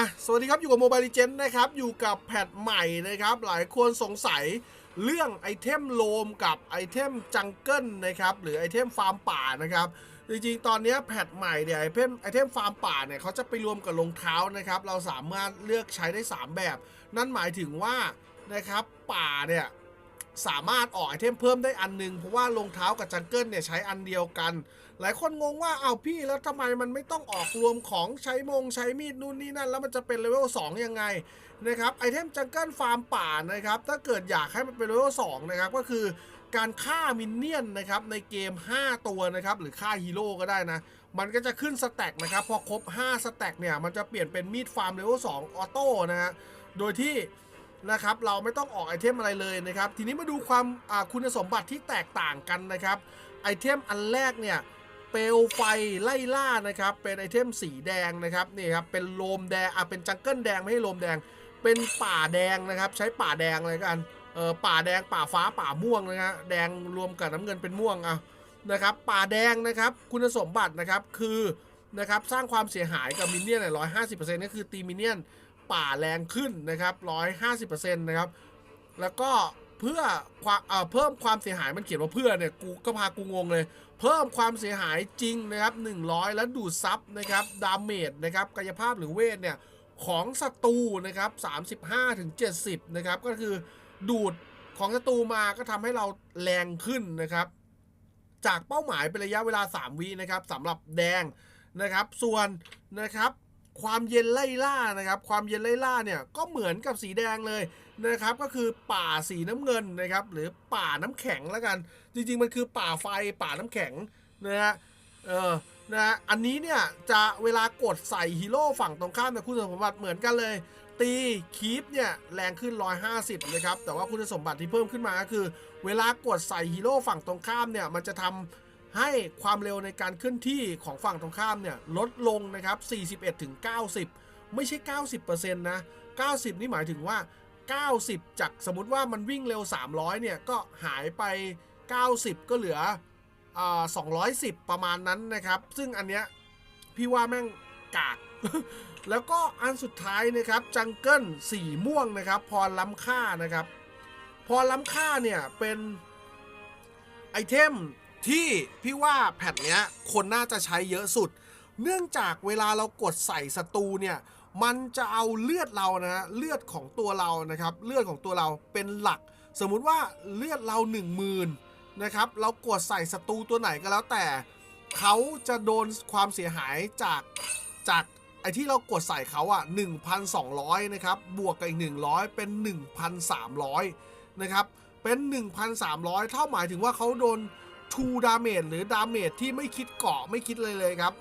อะสวัสดีครับ อยู่กับโมบาย e เจนนะครับ อยู่กับแพทใหม่นะครับ หลายคนสงสัยเรื่องไอเทมโลมกับไอเทมจังเกิลนะครับ หรือไอเทมฟาร์มป่านะครับ จริงๆ ตอนนี้แพทใหม่เนี่ยไอเทมไอเทมฟาร์มป่าเนี่ยเขาจะไปรวมกับรองเท้านะครับ เราสามารถเลือกใช้ได้ 3 แบบ นั่นหมายถึงว่านะครับป่าเนี่ยสามารถออกไอเทมเพิ่มได้อันหนึง เพราะว่ารองเท้ากับจังเกิลเนี่ยใช้อันเดียวกัน หลายคนงงว่าเอาพี่แล้วทำไมมันไม่ต้องออกรวมของใช้มงใช้มีดนู่นนี่นั่น แล้วมันจะเป็นเลเวล2ยังไงนะครับไอเทมจังเกิลฟาร์มป่านะครับถ้าเกิดอยากให้มันเป็นเลเวล2นะครับก็คือการฆ่ามินเนี่ยนนะครับในเกม 5 ตัวนะครับหรือฆ่าฮีโร่ก็ได้นะ มันก็จะขึ้นสแต็กนะครับพอครบ 5 สแต็กเนี่ยมันจะเปลี่ยนเป็นมีดฟาร์มเลเวล2ออโต้นะฮะโดยที่นะครับเราไม่ต้องออกไอเทมอะไรเลยนะครับ ทีนี้มาดูความคุณสมบัติที่แตกต่างกันนะครับไอเทมอันแรกเนี่ย เปลวไฟไล่ล่านะครับ เป็นไอเทมสีแดงนะครับนี่ครับเป็นโลมแดงอะเป็นจังเกิลแดงไม่ใช่โลมแดง เป็นป่าแดงนะครับ ใช้ป่าแดงอะไรกันเออป่าแดงป่าฟ้าป่าม่วงนะฮะแดงรวมกับน้ำเงินเป็นม่วงอะนะครับป่าแดงนะครับคุณสมบัตินะครับคือนะครับสร้างความเสียหายกับมินเนี่ยนร้อยห้าสิบเปอร์เซ็นต์ก็คือตีมินเนี่ยนป่าแรงขึ้นนะครับ150%นะครับแล้วก็ เพื่อความเพิ่มความเสียหายมันเขียนว่าเพื่อเนี่ยกูก็พากูงงเลย เพิ่มความเสียหายจริงนะครับ 100 แล้วดูดซับนะครับดาเมจนะครับกายภาพหรือเวทเนี่ยของศัตรูนะครับ35ถึง70นะครับก็คือดูดของศัตรูมาก็ทำให้เราแรงขึ้นนะครับ จากเป้าหมายเป็นระยะเวลา 3วินะครับสำหรับแดงนะครับ ส่วนนะครับ ความเย็นไล่ล่านะครับ ความเย็นไล่ล่าเนี่ยก็เหมือนกับสีแดงเลยนะครับ ก็คือป่าสีน้ำเงินนะครับ หรือป่าน้ำแข็งแล้วกัน จริง ๆ มันคือป่าไฟป่าน้ำแข็งนะฮะเออนะฮะอันนี้เนี่ยจะเวลากดใส่ฮีโร่ฝั่งตรงข้ามเนี่คุณสมบัติเหมือนกันเลย ตีคีปเนี่ยแรงขึ้น 150นะครับแต่ว่าคุณสมบัติที่เพิ่มขึ้นมาก็คือ เวลากดใส่ฮีโร่ฝั่งตรงข้ามเนี่ยมันจะทำ ให้ความเร็วในการเคลื่อนที่ของฝั่งตรงข้ามเนี่ยลดลงนะครับ 41ถึง90 ไม่ใช่ 90%นะ 90 นี่หมายถึงว่า 90 จากสมมติว่ามันวิ่งเร็ว 300 เนี่ย ก็หายไป 90 ก็เหลืออ่210 ประมาณนั้นนะครับ ซึ่งอันเนี้ยพี่ว่าแม่งกาก แล้วก็อันสุดท้ายนะครับจังเกิลสีม่วงนะครับพรล้ำค่านะครับ พรล้ำค่าเนี่ยเป็นไอเทม ที่พี่ว่าแพทเนี้ยคนน่าจะใช้เยอะสุด เนื่องจากเวลาเรากดใส่ศัตรูเนี่ยมันจะเอาเลือดเรานะเลือดของตัวเรานะครับ เลือดของตัวเราเป็นหลัก สมมุติว่าเลือดเรา 1 0,000นะครับเรากดใส่ศัตรูตัวไหนก็แล้วแต่เขาจะโดนความเสียหายจากจากไอที่เรากดใส่เขาอะ1,200นะครับบวกกับอีก 100 เป็น 1,300นะครับเป็น 1,300 เท่าหมายถึงว่าเขาโดน ทูดาเมจหรือดาเมจที่ไม่คิดเกาะไม่คิดเลยเลยครับ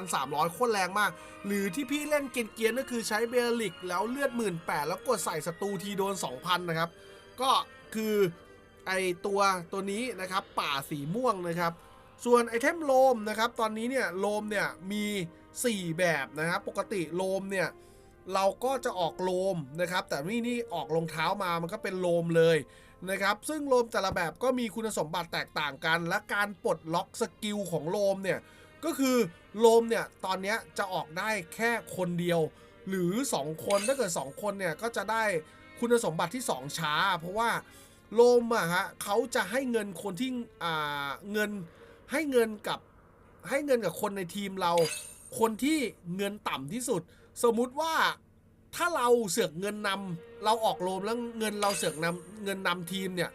1,300 โคตรแรงมาก หรือที่พี่เล่นเกียนๆก็คือใช้เบลลิกแล้วเลือด 1 8 0 0 แล้วกดใส่ศัตรูทีโดน 2,000 นะครับ ก็คือไอตัวตัวนี้นะครับป่าสีม่วงนะครับ ส่วนไอเทมโลมนะครับ ตอนนี้เนี่ยโลมเนี่ยมี 4 แบบนะครับ ปกติโลมเนี่ยเราก็จะออกโลมนะครับ แต่นี่นี่ออกรองเท้ามามันก็เป็นโลมเลย นะครับ ซึ่งโลมแต่ละแบบก็มีคุณสมบัติแตกต่างกัน และการปลดล็อกสกิลของโลมเนี่ย ก็คือโลมเนี่ย ตอนนี้จะออกได้แค่คนเดียว หรือ 2 คนถ้าเกิด 2 คนเนี่ย ก็จะได้คุณสมบัติที่ 2 ช้า เพราะว่าโลมอะฮะเขาจะให้เงินคนที่อ่าเงินให้เงินกับให้เงินกับคนในทีมเรา คนที่เงินต่ำที่สุด สมมุติว่าถ้าเราเสือกเงินนำ เราออกโลมแล้วเงินเราเสือกนำเงินนำทีมเนี่ย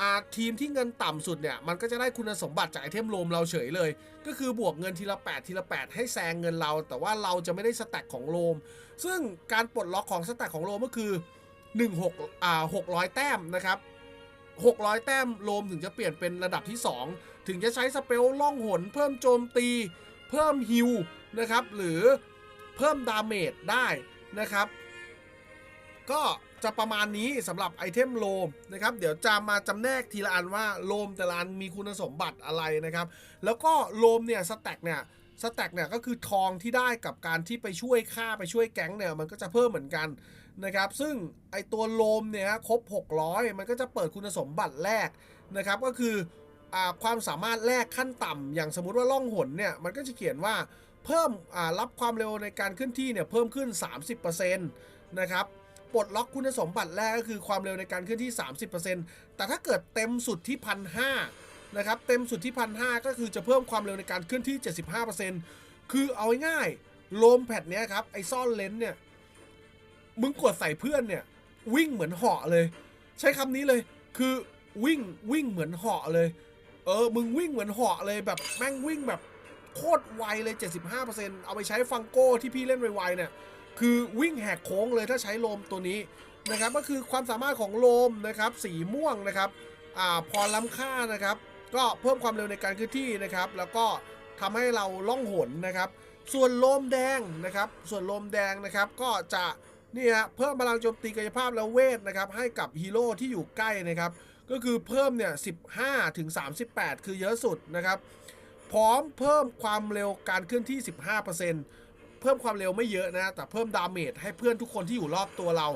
อาทีมที่เงินต่ำสุดเนี่ยมันก็จะได้คุณสมบัติจากไอเทมโลมเราเฉยเลย ก็คือบวกเงินทีละ8ทีละ8 ให้แซงเงินเรา แต่ว่าเราจะไม่ได้สแต็กของโลม ซึ่งการปลดล็อกของสแต็กของโลมก็คือ1 6อ่า600 แต้มนะครับ600 แต้มโลมถึงจะเปลี่ยนเป็นระดับที่ 2 ถึงจะใช้สเปลล่องหน เพิ่มโจมตี เพิ่มฮิลนะครับหรือเพิ่มดาเมจได้นะครับ ก็จะประมาณนี้สำหรับไอเทมโลมนะครับ เดี๋ยวจะมาจำแนกทีละอันว่าโลมแต่ละอันมีคุณสมบัติอะไรนะครับ แล้วก็โลมเนี่ยสแต็กเนี่ยสแต็กเนี่ยก็คือทองที่ได้กับการที่ไปช่วยฆ่าไปช่วยแก๊งเนี่ยมันก็จะเพิ่มเหมือนกันนะครับ ซึ่งไอตัวโลมเนี่ยครบ 600 มันก็จะเปิดคุณสมบัติแรกนะครับก็คืออความสามารถแรกขั้นต่ำอย่างสมมุติว่าล่องหนเนี่ยมันก็จะเขียนว่าเพิ่มรับความเร็วในการเคลื่อนที่เนี่ยเพิ่มขึ้น 30%นะครับ ปลดล็อกคุณสมบัติแรกก็คือความเร็วในการเคลื่อนที่ 30%แต่ถ้าเกิดเต็มสุดที่พันห้านะครับเต็มสุดที่พันห้าก็คือจะเพิ่มความเร็วในการเคลื่อนที่ 75%คือเอาง่ายๆโลมแพดเนี้ยครับไอซ่อนเลนส์เนี่ยมึงกดใส่เพื่อนเนี่ยวิ่งเหมือนเหาะเลย ใช้คำนี้เลยคือวิ่งวิ่งเหมือนเหาะเลย เออ มึงวิ่งเหมือนเหาะเลยแบบแม่งวิ่งแบบโคตรไวเลย 75%เอาไปใช้ฟังโก้ที่พี่เล่นไวๆเนี่ย คือวิ่งแหกโค้งเลยถ้าใช้โลมตัวนี้นะครับ ก็คือความสามารถของโลมนะครับ สีม่วงนะครับอ่าพอล้ำค่านะครับ ก็เพิ่มความเร็วในการเคลื่อนที่นะครับ แล้วก็ทำให้เราล่องหนนะครับ ส่วนโลมแดงนะครับ ส่วนโลมแดงนะครับ ก็จะนี่ฮะเพิ่มพลังโจมตีกายภาพและเวทนะครับ ให้กับฮีโร่ที่อยู่ใกล้นะครับ ก็คือเพิ่มเนี่ย15ถึง38 คือเยอะสุดนะครับ พร้อมเพิ่มความเร็วการเคลื่อนที่ 15%เพิ่มความเร็วไม่เยอะนะ แต่เพิ่มดาเมจให้เพื่อนทุกคนที่อยู่รอบตัวเรา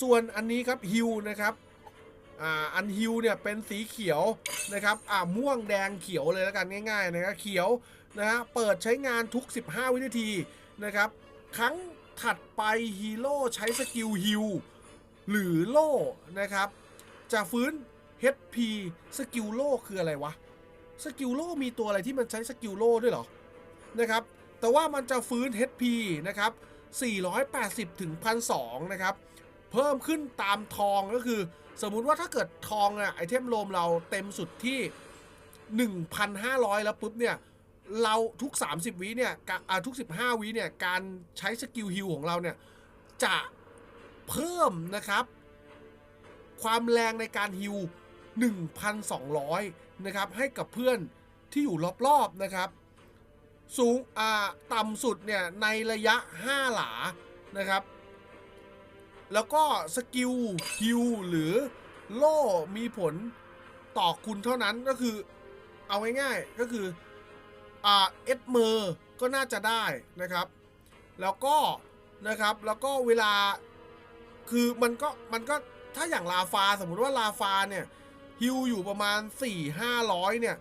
ส่วนอันนี้ครับฮิวนะครับอ่าอันฮิวเนี่ยเป็นสีเขียวนะครับอ่าม่วงแดงเขียวเลยแล้วกันง่ายๆนะครับเขียวนะฮะเปิดใช้งานทุก 15 วินาทีนะครับครั้งถัดไปฮีโร่ใช้สกิลฮิวหรือโล่นะครับจะฟื้น HP สกิลโล่คืออะไรวะสกิลโล่มีตัวอะไรที่มันใช้สกิลโล่ด้วยเหรอนะครับ แต่ว่ามันจะฟื้น HP นะครับ 480 ถึง 1,200 นะครับ เพิ่มขึ้นตามทองก็คือ สมมุติว่าถ้าเกิดทองอะไอเทมโลมเราเต็มสุดที่ 1,500 แล้วปุ๊บเนี่ย เราทุก 30 วิเนี่ยกะอ่าทุก 15 วิเนี่ย การใช้สกิลฮิลของเราเนี่ย จะเพิ่มนะครับ ความแรงในการฮิล1,200 นะครับ ให้กับเพื่อนที่อยู่รอบๆนะครับ สูงอ่าต่ำสุดเนี่ยในระยะ 5 หลานะครับ แล้วก็สกิลฮิลหรือโล่มีผลต่อคุณเท่านั้นก็คือเอาง่ายๆก็คืออ่าเอสเมอร์ก็น่าจะได้นะครับ แล้วก็นะครับแล้วก็เวลาคือมันก็มันก็ถ้าอย่างลาฟาสมมุติว่าลาฟาเนี่ยฮิวอยู่ประมาณ 4 500เนี่ย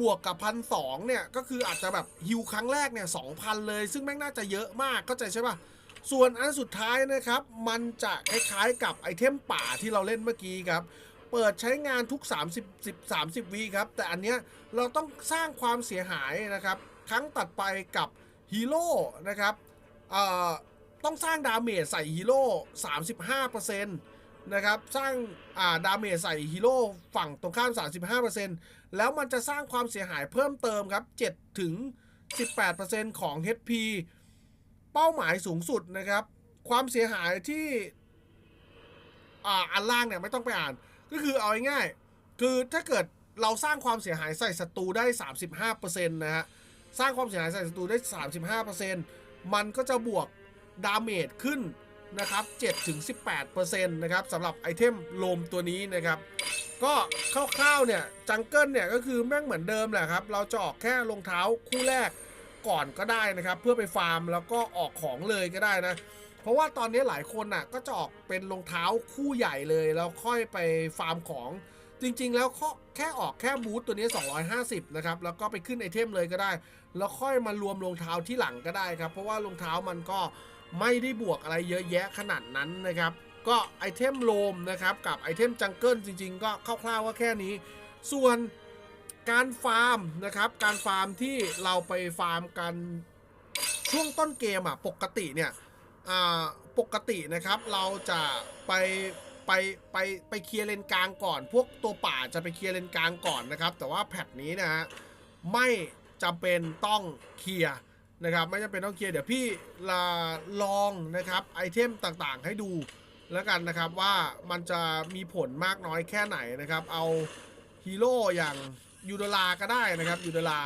บวกกับพันสองเนี่ย ก็คืออาจจะแบบฮิวครั้งแรกเนี่ยสองพันเลย ซึ่งแม่งน่าจะเยอะมากเข้าใจใช่ปะส่วนอันสุดท้ายนะครับ มันจะคล้ายๆกับไอเทมป่าที่เราเล่นเมื่อกี้ครับ เปิดใช้งานทุก 30 10 30วิครับ แต่อันเนี้ยเราต้องสร้างความเสียหายนะครับ ครั้งตัดไปกับฮีโร่นะครับเอ่อต้องสร้างดาเมจใส่ฮีโร่35% นะครับ สร้างอ่าดาเมจใส่ฮีโร่ฝั่งตรงข้าม 35%แล้วมันจะสร้างความเสียหายเพิ่มเติมครับ 7 ถึง 18%ของ HP เป้าหมายสูงสุดนะครับ ความเสียหายที่อ่าอันล่างเนี่ยไม่ต้องไปอ่าน ก็คือเอาง่ายๆคือถ้าเกิดเราสร้างความเสียหายใส่ศัตรูได้ 35%นะฮะ สร้างความเสียหายใส่ศัตรูได้ 35%มันก็จะบวกดาเมจขึ้น นะครับ7-18%นะครับสำหรับไอเทมโลมตัวนี้นะครับก็คร่าวๆเนี่ยจังเกิลเนี่ยก็คือแม่งเหมือนเดิมแหละครับ เราจะออกแค่รองเท้าคู่แรกก่อนก็ได้นะครับ เพื่อไปฟาร์มแล้วก็ออกของเลยก็ได้นะ เพราะว่าตอนนี้หลายคนน่ะก็จะออกเป็นรองเท้าคู่ใหญ่เลย แล้วค่อยไปฟาร์มของจริงๆ แล้วแค่ออกแค่บูทตัวนี้ 250 นะครับ แล้วก็ไปขึ้นไอเทมเลยก็ได้ แล้วค่อยมารวมรองเท้าที่หลังก็ได้ครับ เพราะว่ารองเท้ามันก็ ไม่ได้บวกอะไรเยอะแยะขนาดนั้นนะครับ ก็ไอเทมโลมนะครับ กับไอเทมจังเกิลจริงๆ ก็คร่าวๆว่าแค่นี้ ส่วนการฟาร์มนะครับ การฟาร์มที่เราไปฟาร์มกันช่วงต้นเกมอะปกติเนี่ยปกตินะครับเราจะไปไปไปไปเคลียร์เลนกลางก่อน พวกตัวป่าจะไปเคลียร์เลนกลางก่อนนะครับ แต่ว่าแพทนี้นะฮะไม่จำเป็นต้องเคลียร์ นะครับไม่จำเป็นต้องเคลียร์เดี๋ยวพี่ลาลองนะครับไอเทมต่างๆ ให้ดูแล้วกันนะครับว่ามันจะมีผลมากน้อยแค่ไหนนะครับ เอาฮีโร่อย่างยูโดลาก็ได้นะครับยูโดลา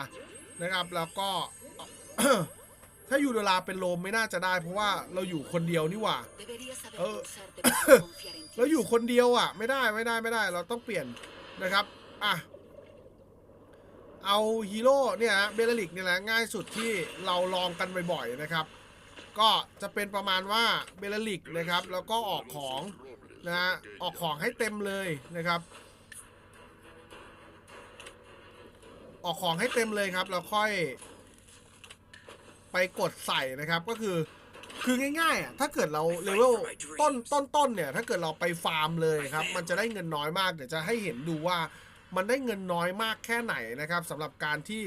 นะครับแล้วก็ถ้ายูโดลาเป็นโลมไม่น่าจะได้ เพราะว่าเราอยู่คนเดียวนี่หว่าเออเราอยู่คนเดียวอะ ไม่ได้ไม่ได้ไม่ได้ เราต้องเปลี่ยนนะครับอะ เอาฮีโร่เนี่ยเบลลิกเนี่ยแหละง่ายสุดที่เราลองกันบ่อยๆนะครับ ก็จะเป็นประมาณว่าเบลลิกนะครับ แล้วก็ออกของนะฮะออกของให้เต็มเลยนะครับ ออกของให้เต็มเลยครับแล้วค่อย ไปกดใส่นะครับก็คือคือง่ายๆอะถ้าเกิดเราเลเวลต้นต้นต้นเนี่ย ถ้าเกิดเราไปฟาร์มเลยครับ มันจะได้เงินน้อยมาก เดี๋ยวจะให้เห็นดูว่า มันได้เงินน้อยมากแค่ไหนนะครับสำหรับการที่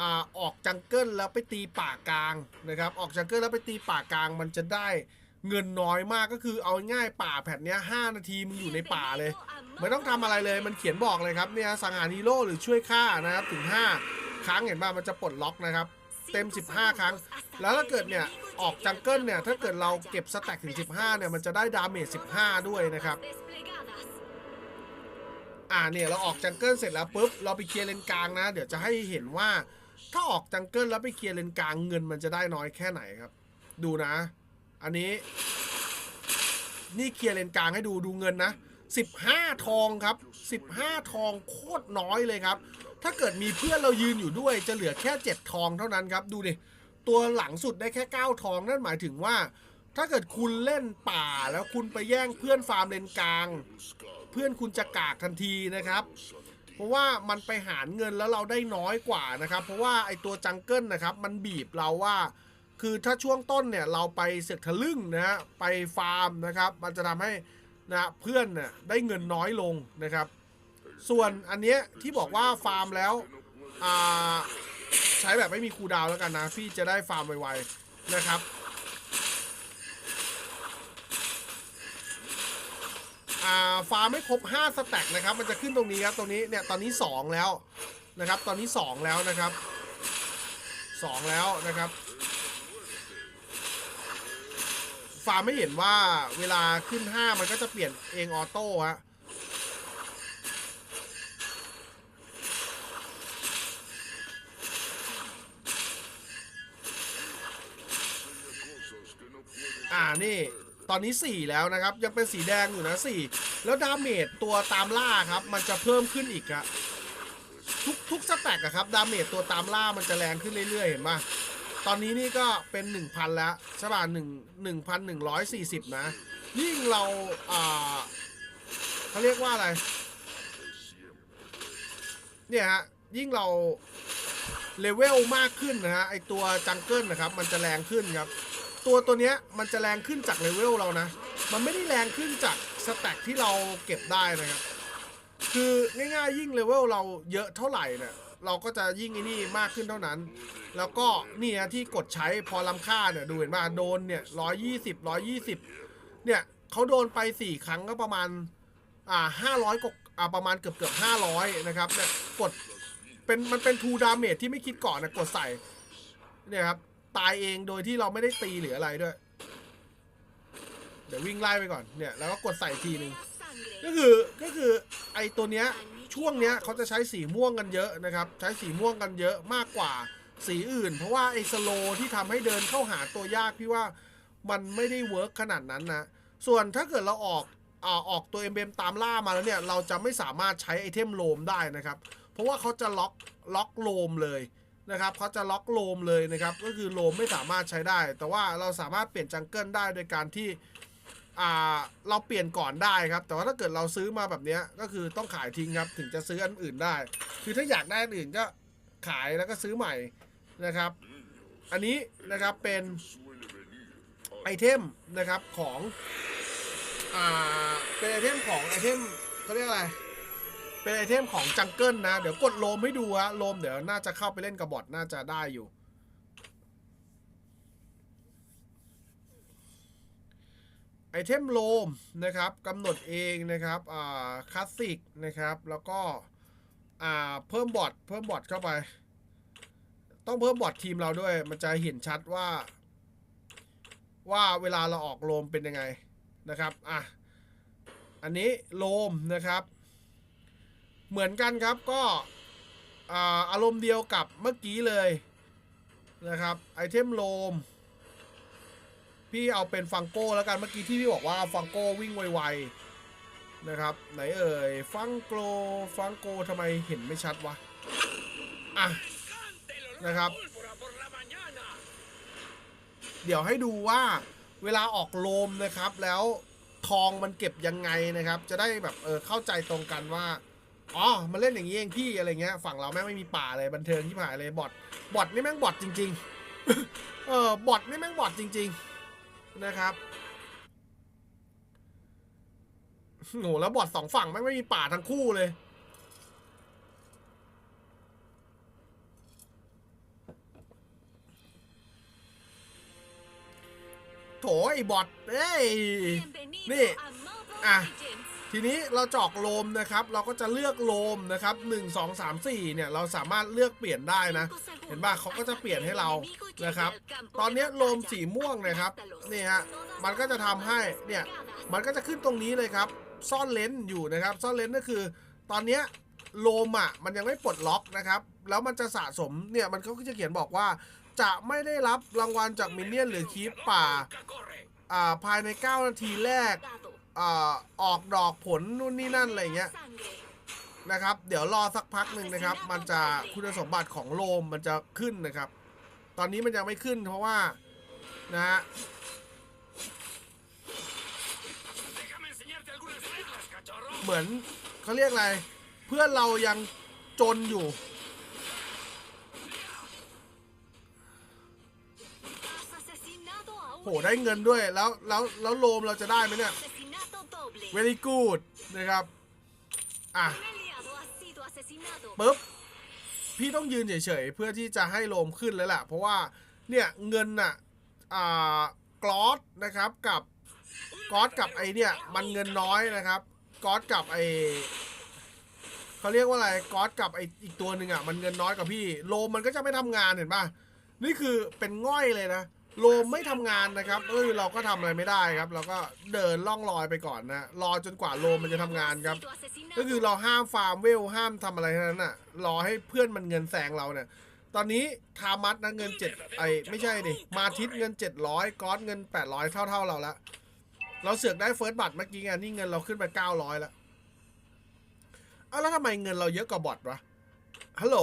อออกจังเกิลแล้วไปตีป่ากลางนะครับออกจังเกิลแล้วไปตีป่ากลางมันจะได้เงินน้อยมากก็คือเอาง่ายป่าแผ่นนี้ย5นาทีมึงอยู่ในป่าเลย ไม่ต้องทำอะไรเลยมันเขียนบอกเลยครับเนี่ยสังหารฮีโร่หรือช่วยฆ่านะครับถึง 5 ครั้งเห็นป่ะมันจะปลดล็อกนะครับเต็ม 15 ครั้ง แล้วถ้าเกิดเนี่ยออกจังเกิลเนี่ยถ้าเกิดเราเก็บสแต็กถึง 15เนี่ยมันจะได้ดาเมจ 15 ด้วยนะครับ อ่าเนี่ยเราออกจังเกิลเสร็จแล้วปุ๊บเราไปเคลียร์เลนกลางนะ เดี๋ยวจะให้เห็นว่า ถ้าออกจังเกิลแล้วไปเคลียร์เลนกลางเงินมันจะได้น้อยแค่ไหนครับ ดูนะ อันนี้ นี่เคลียร์เลนกลางให้ดูดูเงินนะ15 ทองครับ 15 ทองโคตรน้อยเลยครับ ถ้าเกิดมีเพื่อนเรายืนอยู่ด้วยจะเหลือแค่ 7 ทองเท่านั้นครับ ดูดิตัวหลังสุดได้แค่ 9 ทองนั่นหมายถึงว่า ถ้าเกิดคุณเล่นป่าแล้วคุณไปแย่งเพื่อนฟาร์มเลนกลาง เพื่อนคุณจะกากทันทีนะครับ เพราะว่ามันไปหารเงินแล้วเราได้น้อยกว่านะครับ เพราะว่าไอตัวจังเกิลนะครับ มันบีบเราว่า คือถ้าช่วงต้นเนี่ยเราไปเสกทะลึ่งนะฮะไปฟาร์มนะครับ มันจะทำให้นะเพื่อนเนี่ยได้เงินน้อยลงนะครับ ส่วนอันเนี้ยที่บอกว่าฟาร์มแล้วอ่าใช้แบบไม่มีคูดาวแล้วกันนะพี่จะได้ฟาร์มไวๆนะครับ อ่า ฟาร์มไม่ครบ 5 สแต็กนะครับ มันจะขึ้นตรงนี้ครับ ตรงนี้เนี่ย ตอนนี้ 2 แล้วนะครับ ตอนนี้ 2 แล้วนะครับ 2 แล้วนะครับ ฟาร์มไม่เห็นว่าเวลาขึ้น 5 มันก็จะเปลี่ยนเองออโต้ฮะอ่านี่ ตอนนี้ 4 แล้วนะครับ ยังเป็นสีแดงอยู่นะ 4 แล้วดาเมจตัวตามล่าครับ มันจะเพิ่มขึ้นอีกอะทุกทุกสแต็กอะครับดาเมจตัวตามล่ามันจะแรงขึ้นเรื่อยๆ เห็นปะตอนนี้นี่ก็เป็น 1,000 แล้วใช่ป่ะหนึ่งหนึ่งพันหนึ่งร้อยสี่สิบนะ ยิ่งเราอ่าเขาเรียกว่าอะไร เนี่ยฮะ ยิ่งเราเลเวลมากขึ้นนะฮะ ไอตัวจังเกิลนะครับ มันจะแรงขึ้นครับ ตัวตัวเนี้ยมันจะแรงขึ้นจากเลเวลเรานะ มันไม่ได้แรงขึ้นจากสแต็กที่เราเก็บได้นะครับ คือง่ายๆยิ่งเลเวลเราเยอะเท่าไหร่เนี่ยเราก็จะยิ่งไอ้นี่มากขึ้นเท่านั้น แล้วก็นี่นะที่กดใช้พอลำค่าเนี่ยดูเห็นป่ะโดนเนี่ยร้อยยี่สิบร้อยยี่สิบเนี่ยเขาโดนไปสี่ครั้งก็ประมาณอ่าห้าร้อยกอ่าประมาณเกือบเกือบห้าร้อยนะครับเนี่ยกดเป็นมันเป็นทูดาเมจที่ไม่คิดก่อนนะกดใส่เนี่ยครับ ตายเองโดยที่เราไม่ได้ตีหรืออะไรด้วย เดี๋ยววิ่งไล่ไปก่อนเนี่ยแล้วก็กดใส่ทีหนึ่งก็คือก็คือไอตัวเนี้ยช่วงเนี้ยเขาจะใช้สีม่วงกันเยอะนะครับ ใช้สีม่วงกันเยอะมากกว่าสีอื่น เพราะว่าไอสโลที่ทำให้เดินเข้าหาตัวยากพี่ว่ามันไม่ได้เวิร์กขนาดนั้นนะส่วนถ้าเกิดเราออกอ่าออกตัวเอ็มเบมตามล่ามาแล้วเนี่ยเราจะไม่สามารถใช้ไอเทมโลมได้นะครับ เพราะว่าเขาจะล็อกล็อกโลมเลย นะครับเขาจะล็อกโลมเลยนะครับ ก็คือโลมไม่สามารถใช้ได้ แต่ว่าเราสามารถเปลี่ยนจังเกิลได้โดยการที่เราเปลี่ยนก่อนได้ครับ แต่ว่าถ้าเกิดเราซื้อมาแบบนี้ก็คือต้องขายทิ้งครับ ถึงจะซื้ออันอื่นได้ คือถ้าอยากได้อันอื่นก็ขายแล้วก็ซื้อใหม่นะครับ อันนี้นะครับเป็นไอเทมนะครับของอ่าเป็นไอเทมของไอเทมเขาเรียกอะไร เป็นไอเทมของจังเกิลนะ เดี๋ยวกดโลมให้ดูฮะโลมเดี๋ยวน่าจะเข้าไปเล่นกับบอทน่าจะได้อยู่ ไอเทมโลมนะครับกำหนดเองนะครับอ่าคลาสสิกนะครับ แล้วก็อ่าเพิ่มบอทเพิ่มบอทเข้าไป ต้องเพิ่มบอททีมเราด้วย มันจะเห็นชัดว่า ว่าเวลาเราออกโลมเป็นยังไงนะครับอะอันนี้โลมนะครับ เหมือนกันครับก็อาอารมณ์เดียวกับเมื่อกี้เลยนะครับไอเทมโลม พี่เอาเป็นฟังโก้แล้วกันเมื่อกี้ที่พี่บอกว่าฟังโก้วิ่งไวๆนะครับ ไหนเอ่ยฟังโกฟังโกทำไมเห็นไม่ชัดวะอะนะครับ เดี๋ยวให้ดูว่าเวลาออกโลมนะครับแล้วทองมันเก็บยังไงนะครับ จะได้แบบเออเข้าใจตรงกันว่า อ๋อมันเล่นอย่างนี้เองพี่อะไรเงี้ยฝั่งเราแม่งไม่มีป่าเลยบันเทิงที่ผ่านเลยบอทบอทนี่แม่งบอทจริงเออบอทนี่แม่งบอทจริง ๆ นะครับโหแล้วบอทสองฝั่งแม่งไม่มีป่าทั้งคู่เลยโถไอ้บอทเอ้ยนี่ อะ ทีนี้เราจอกโลมนะครับ เราก็จะเลือกโลมนะครับหนึ่งสองสามสี่เนี่ย เราสามารถเลือกเปลี่ยนได้นะ เห็นป่ะเขาก็จะเปลี่ยนให้เรานะครับ ตอนนี้โลมสีม่วงนะครัรับบมันก็จะทำให้เนี่ยมันก็จะขึ้นตรงนี้เลยครับ ซ่อนเลนส์อยู่นะครับ ซ่อนเลนส์ก็คือ ตอนนี้โลมอะมันยังไม่ปลดล็อกนะครับ แล้วมันจะสะสมเนี่ยมันก็จะเขียนบอกว่า จะไม่ได้รับรางวัลจากมินเนี่ยนหรือคีปป่าอ่าภายใน 9 นาทีแรก อออกดอกผลนู่นนี่นั่นอะไรเงี้ยนะครับ เดี๋ยวรอสักพักหนึ่งนะครับ มันจะคุณสมบัติของโลมมันจะขึ้นนะครับ ตอนนี้มันยังไม่ขึ้นเพราะว่านะฮะเหมือนเขาเรียกอะไร เพื่อนเรายังจนอยู่ โหได้เงินด้วยแล้วแล้วแล้วโลมเราจะได้ไหมเนี่ย very good นะครับ อะปุ๊บ พี่ต้องยืนเฉยๆ เพื่อที่จะให้โลมขึ้นแล้วแหละเพราะว่า เนี่ย เงินน่ะ อ่ากรอสนะครับกับกรอสกับไอเนี่ย มันเงินน้อยนะครับกรอสกับไอเขาเรียกว่าอะไรกรอสกับไออีกตัวหนึ่งอะ มันเงินน้อยกว่าพี่ โลมมันก็จะไม่ทำงานเห็นป่ะ นี่คือเป็นง่อยเลยนะ โลมไม่ทำงานนะครับเออเราก็ทำอะไรไม่ได้ครับ เราก็เดินล่องลอยไปก่อนนะรอจนกว่าโลมมันจะทำงานครับ ก็คือเราห้ามฟาร์มเวลห้ามทำอะไรทั้นั้นน่ะรอให้เพื่อนมันเงินแซงเราเนี่ยตอนนี้ทามัสนะเงินเจ็ดไอไม่ใช่ดิมาทิศเงินเจ็ดร้อยก๊อตเงินแปดร้อยเท่าเท่าเราละเราเสือกได้เฟิร์สบัตรเมื่อกี้ไงนี่เงินเราขึ้นไปเก้าร้อยแล้วอ้าแล้วทำไมเงินเราเยอะกว่าบอทวะฮัลโหล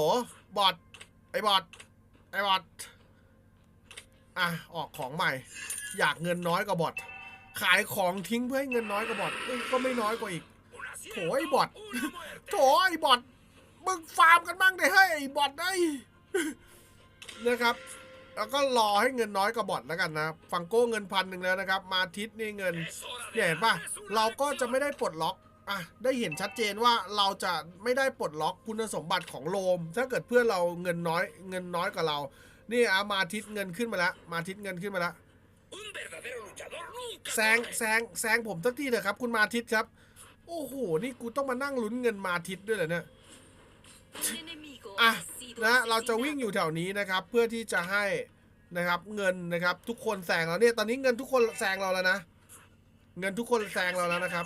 บอทไอบอทไอบอท อะออกของใหม่ อยากเงินน้อยกว่าบอทขายของทิ้งเพื่อให้เงินน้อยกว่าบอทก็ไม่น้อยกว่าอีกโถไอ้บอทโถไอ้บอทมึงฟาร์มกันบ้างได้เฮ้ไอ้บอทได้นะครับ แล้วก็รอให้เงินน้อยกว่าบอทแล้วกันนะฟังโก้เงินพันหนึ่งแล้วนะครับ มาทิศนี่เงินเนี่ยเห็นปะเราก็จะไม่ได้ปลดล็อกอะได้เห็นชัดเจนว่าเราจะไม่ได้ปลดล็อกคุณสมบัติของโลม ถ้าเกิดเพื่อนเราเงินน้อยเงินน้อยกว่าเรา นี่อะมาทิศเงินขึ้นมาแล้วมาทิศเงินขึ้นมาแล้วแซงแซงแซงผมสักทีเถอะครับ คุณมาทิศครับ โอ้โห นี่กูต้องมานั่งลุ้นเงินมาทิศด้วยเหรอเนี่ยอะนะเราจะวิ่งอยู่แถวนี้นะครับ เพื่อที่จะให้นะครับเงินนะครับ ทุกคนแซงเราเนี่ยตอนนี้เงินทุกคนแซงเราแล้วนะเงินทุกคนแซงเราแล้วนะครับ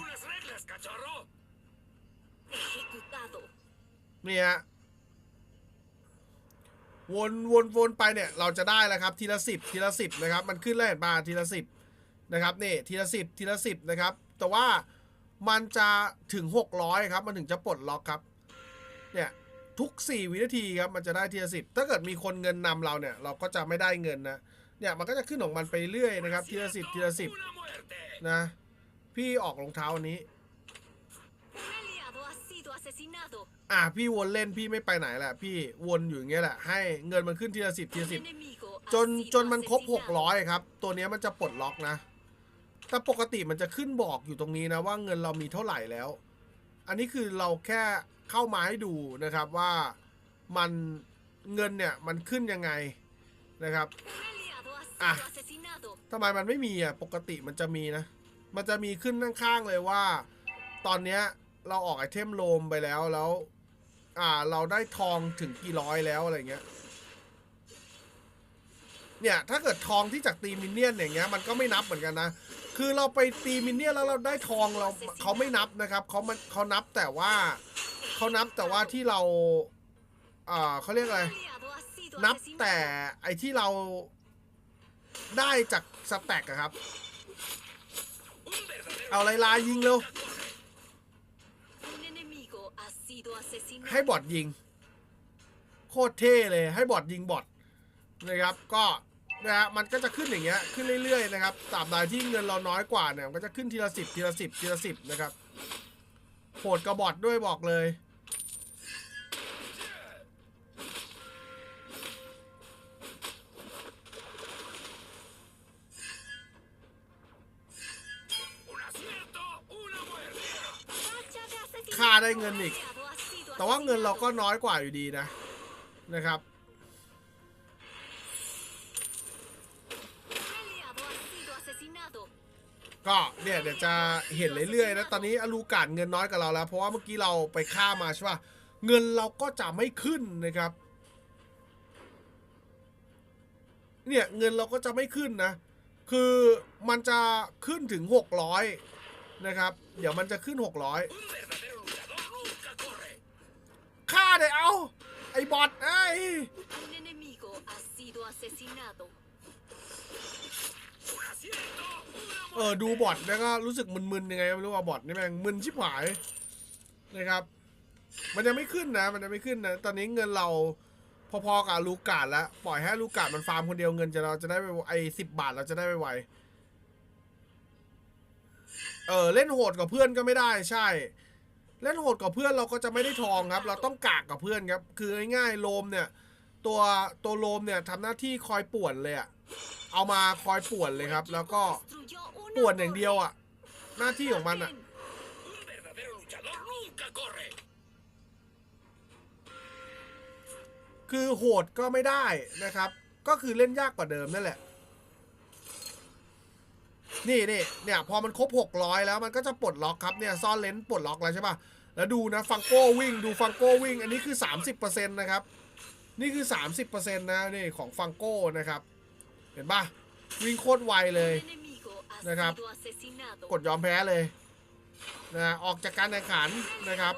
นี่ฮะ วนวนวนไปเนี่ยเราจะได้แล้วครับทีละสิบทีละสิบนะครับมันขึ้นแล้วเห็นมาทีละสิบนะครับนี่ทีละสิบทีละสิบนะครับแต่ว่ามันจะถึงหกร้อยครับมันถึงจะปลดล็อกครับเนี่ยทุก 4 วินาทีครับมันจะได้ทีละสิบถ้าเกิดมีคนเงินนำเราเนี่ยเราก็จะไม่ได้เงินนะเนี่ยมันก็จะขึ้นของมันไปเรื่อยนะครับทีละสิบทีละสิบนะพี่ออกรองเท้าอันนี้ อะพี่วนเล่นพี่ไม่ไปไหนแหละ พี่วนอยู่อย่างเงี้ยแหละให้เงินมันขึ้นทีละสิบทีละสิบจนจนมันครบ600ครับ ตัวเนี้ยมันจะปลดล็อกนะ แต่ปกติมันจะขึ้นบอกอยู่ตรงนี้นะว่าเงินเรามีเท่าไหร่แล้ว อันนี้คือเราแค่เข้ามาให้ดูนะครับว่ามันเงินเนี่ยมันขึ้นยังไงนะครับอะทำไมมันไม่มีอะปกติมันจะมีนะ มันจะมีขึ้นข้างๆเลยว่า ตอนเนี้ยเราออกไอเทมโลมไปแล้วแล้ว อ่า เราได้ทองถึงกี่ร้อยแล้วอะไรเงี้ย เนี่ย ถ้าเกิดทองที่จากตีมินเนี่ยนอย่างเงี้ย มันก็ไม่นับเหมือนกันนะ คือเราไปตีมินเนี่ยนแล้วเราได้ทองเราเขาไม่นับนะครับเขามันเขานับแต่ว่าเขานับแต่ว่าที่เราอ่าเขาเรียกอะไร นับแต่ไอที่เราได้จากสแต็กอะครับ เอาไลลายิงเร็ว ให้บอดยิง โคตรเท่เลยให้บอดยิงบอทนะครับ ก็นะฮะมันก็จะขึ้นอย่างเงี้ยขึ้นเรื่อยๆนะครับตามดายที่เงินเราน้อยกว่าเนี่ยมันก็จะขึ้นทีละสิบทีละสิบทีละสิบนะครับโหดกระบอดด้วยบอกเลยฆ่าได้เงินอีก แต่ว่าเงินเราก็น้อยกว่าอยู่ดีนะนะครับก็เนี่ยเดี๋ยวจะเห็นเรื่อยๆนะตอนนี้อลูกาดเงินน้อยกับเราแล้ว เพราะว่าเมื่อกี้เราไปฆ่ามาใช่ป่ะเงินเราก็จะไม่ขึ้นนะครับ เนี่ยเงินเราก็จะไม่ขึ้นนะ คือมันจะขึ้นถึง 600 นะครับ เดี๋ยวมันจะขึ้น 600 ฆ่าเลยเอา ไอ้บอทไอ้ย Un enemigo ha sido asesinado. เออดูบอทแล้วก็รู้สึกมึนๆยังไงไม่รู้ว่าบอทนี่แม่งมึนชิบหายนะครับ มันยังไม่ขึ้นนะ มันยังไม่ขึ้นนะ ตอนนี้เงินเราพอๆกับลูกาดแล้ว ปล่อยให้ลูกาดมันฟาร์มคนเดียวเงินจะเราจะได้ไปไอ้สิบบาทเราจะได้ไปไวๆเออเล่นโหดกับเพื่อนก็ไม่ได้ใช่ เล่นโหดกับเพื่อนเราก็จะไม่ได้ทองครับ เราต้องกากกับเพื่อนครับ คือง่ายๆโลมเนี่ย ตัวตัวโลมเนี่ยทำหน้าที่คอยป่วนเลยอะเอามาคอยป่วนเลยครับ แล้วก็ป่วนอย่างเดียวอะหน้าที่ของมันอะคือโหดก็ไม่ได้นะครับ ก็คือเล่นยากกว่าเดิมนั่นแหละ นี่นี่เนี่ยพอมันครบ 600 แล้วมันก็จะปลดล็อกครับเนี่ยซ่อนเลนส์ปลดล็อกแล้วใช่ป่ะแล้วดูนะฟังโก้วิ่งดูฟังโก้วิ่ง อันนี้คือ 30%นะครับนี่คือ 30%นะนี่ของฟังโก้นะครับเห็นป่ะวิ่งโคตรไวเลยนะครับ กดยอมแพ้เลยนะออกจากการแข่งขันนะครับ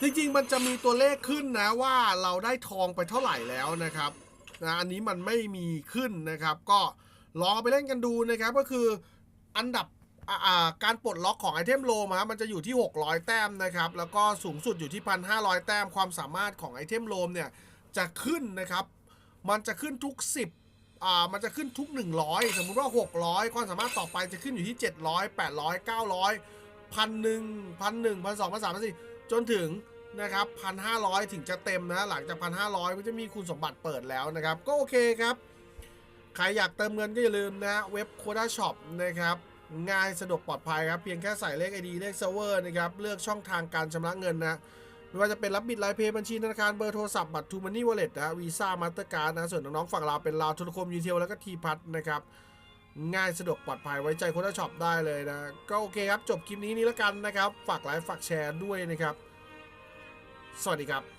จริงๆ มันจะมีตัวเลขขึ้นนะว่าเราได้ทองไปเท่าไหร่แล้วนะครับนะอันนี้มันไม่มีขึ้นนะครับ ก็ลองไปเล่นกันดูนะครับ ก็คืออันดับการปลดล็อกของไอเทมโลมามันจะอยู่ที่ 600 แต้มนะครับ แล้วก็สูงสุดอยู่ที่ 1,500 แต้มความสามารถของไอเทมโลมเนี่ยจะขึ้นนะครับ มันจะขึ้นทุก 10อ่ามันจะขึ้นทุก 100 สมมุติว่า 600 ความสามารถต่อไปจะขึ้นอยู่ที่ 700 800 900 1,000 1,000 1,000 2,000 3,000 4 จนถึงนะครับพันห้าร้อยถึงจะเต็มนะหลังจากพันห้าร้อยมันจะมีคุณสมบัติเปิดแล้วนะครับ ก็โอเคครับ ใครอยากเติมเงินก็อย่าลืมนะเว็บ Coda Shop นะครับง่ายสะดวกปลอดภัยครับ เพียงแค่ใส่เลข ID เลขเซิร์ฟเวอร์นะครับ เลือกช่องทางการชำระเงินนะไม่ว่าจะเป็นรับบิตไลน์เพย์บัญชีธนาคารเบอร์โทรศัพท์บัตรทูมันนี่วอลเล็ตนะวีซ่ามาสเตอร์การ์ดนะส่วนน้องๆฝั่งเราวเป็นลาวโทรคมยูเทลแล้วก็ทีพัทนะครับ ง่ายสะดวกปลอดภัยไว้ใจโคดช็อปได้เลยนะ ก็โอเคครับ จบคลิปนี้นี้แล้วกันนะครับ ฝากไลค์ฝากแชร์ด้วยนะครับ สวัสดีครับ